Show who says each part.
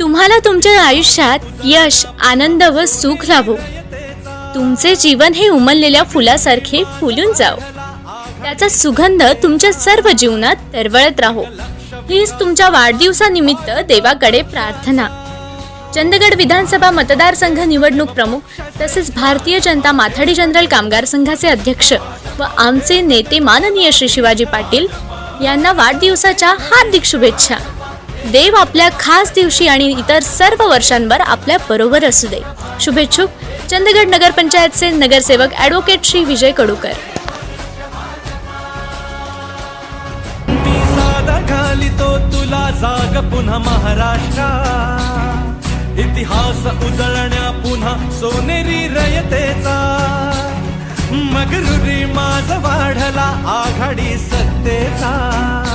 Speaker 1: तुम्हाला तुमच्या आयुष्यात यश आनंद व सुख लाभो तुमचे जीवन हे उमललेल्या फुलासारखे फुलून जाओ. त्याचा सुगंध तुमच्या सर्व जीवनात तरवळत राहो. हीच तुमच्या वाढदिवसानिमित्त देवाकडे प्रार्थना. चंदगड विधानसभा मतदारसंघ निवडणूक प्रमुख तसेच भारतीय जनता माथाडी जनरल कामगार संघाचे अध्यक्ष व आमचे नेते माननीय श्री शिवाजी पाटील यांना वाढदिवसाच्या हार्दिक शुभेच्छा. देव आपल्या खास दिवशी आणि इतर सर्व वर्षांवर आपल्या बरोबर असू दे. शुभेच्छुक. चंदगड नगरपंचायतचे नगरसेवक ॲडव्होकेट श्री विजय कडूकर.
Speaker 2: तुला जाग पुन्हा महाराष्ट्र. इतिहास उजळण्या पुन्हा सोनेरी रयतेचा. मगरुरी माझ वाढला आघाडी